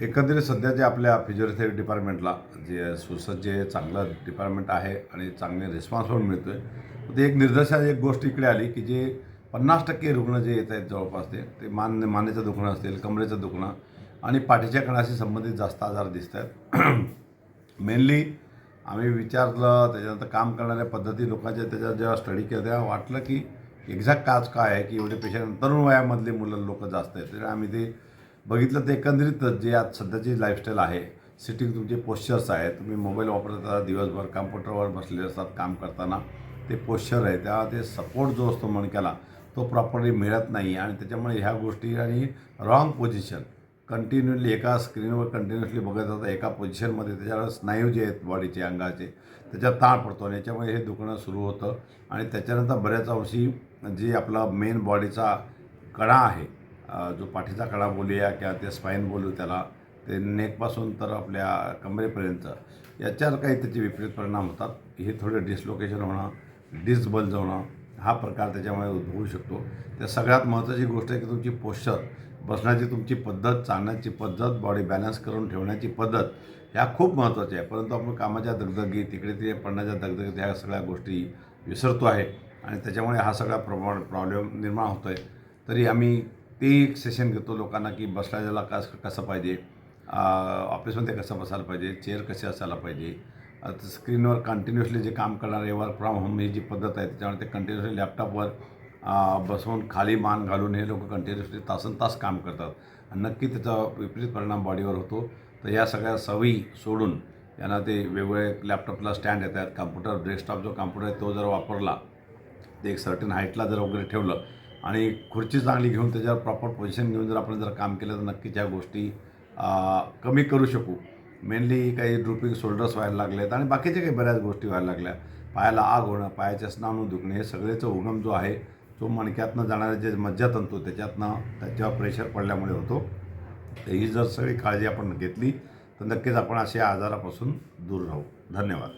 एकंदरीत सध्या जे आपल्या फिजिओथेरपी डिपार्टमेंटला जे सुसज्ज जे चांगलं डिपार्टमेंट आहे आणि चांगले रिस्पॉन्स पण मिळतो आहे ते एक निर्दशा एक गोष्ट इकडे आली की जे पन्नास टक्के रुग्ण जे येत आहेत जवळपास ते ते मान मानेचं दुखणं असतील कमरेचं दुखणं आणि पाठीच्या कणाशी संबंधित जास्त आजार दिसत आहेत. मेनली आम्ही विचारलं त्याच्यानंतर काम करणाऱ्या पद्धती लोकांच्या त्याच्या जेव्हा स्टडी केलं तेव्हा वाटलं की एक्झॅक्ट काज काय आहे की एवढे पेशंट तरुण वयामधले मुलं लोक जास्त आहेत. त्यामुळे आम्ही ते बघितलं तर एकंदरीतच जे आज सध्याची लाईफस्टाईल आहे सिटिंग तुमचे पोश्चर्स आहे तुम्ही मोबाईल वापरता दिवसभर कम्प्युटरवर बसलेले असतात काम करताना ते पोश्चर आहे तेव्हा ते सपोर्ट जो असतो मणक्याला तो प्रॉपरली मिळत नाही आणि त्याच्यामुळे ह्या गोष्टी आणि रॉंग पोझिशन कंटिन्युअली एका स्क्रीनवर कंटिन्युअसली बघत होता एका पोझिशनमध्ये त्याच्यावर स्नायू जे आहेत बॉडीचे अंगाचे त्याच्यात ताण पडतो आणि याच्यामुळे हे दुखणं सुरू होतं. आणि त्याच्यानंतर बऱ्याच अंशी जे आपला मेन बॉडीचा कणा आहे जो पाठीचा कडा बोलूया किंवा ते स्पाईन बोलू त्याला ते नेकपासून तर आपल्या कमरेपर्यंत याच्यावर काही त्याचे विपरीत परिणाम होतात. हे थोडे डिसलोकेशन होणं डिसबल्ज होणं हा प्रकार त्याच्यामुळे उद्भवू शकतो. त्या सगळ्यात महत्त्वाची गोष्ट आहे की तुमची पोश्चर बसण्याची तुमची पद्धत चालण्याची पद्धत बॉडी बॅलन्स करून ठेवण्याची पद्धत ह्या खूप महत्त्वाच्या आहे परंतु आपण कामाच्या दगदगी तिकडे तिकडे पडण्याच्या दगदगीत ह्या सगळ्या गोष्टी विसरतो आहे. आणि त्याच्यामुळे हा सगळा प्रॉब्लेम प्रॉब्लेम निर्माण होतो आहे तरी आम्ही ते एक सेशन घेतो लोकांना की बसल्याला कस कसं पाहिजे. ऑफिसमध्ये कसं बसायला पाहिजे चेअर कशी असायला पाहिजे. स्क्रीनवर कंटिन्युअसली जे काम करणारे वर्क फ्रॉम होम ही जी पद्धत आहे त्याच्यामुळे ते कंटिन्युअसली लॅपटॉपवर बसवून खाली मान घालून हे लोक कंटिन्युअसली तासन तास काम करतात. आणि नक्की त्याचा विपरीत परिणाम बॉडीवर होतो. तर या सगळ्या सवयी सोडून यांना ते वेगवेगळे लॅपटॉपला स्टँड येतात कम्प्युटर डेस्कटॉप जो कम्प्युटर आहे तो जर वापरला ते एक सर्टन हाईटला जर वगैरे ठेवलं आणि खुर्ची चांगली घेऊन त्याच्यावर प्रॉपर पोझिशन घेऊन जर आपण जर काम केलं तर नक्कीच ह्या गोष्टी कमी करू शकू. मेनली काही ड्रुपिंग शोल्डर्स व्हायला लागले आहेत आणि बाकीच्या काही बऱ्याच गोष्टी व्हायला लागल्या. पायाला आग होणं पायाच्या स्नानू दुखणे हे सगळेचं उगम जो आहे तो मणक्यातनं जाणारे जे मज्जातंतू त्याच्यातनं त्याच्यावर प्रेशर पडल्यामुळे होतो. तर ही जर सगळी काळजी आपण घेतली तर नक्कीच आपण अशा आजारापासून दूर राहू. धन्यवाद.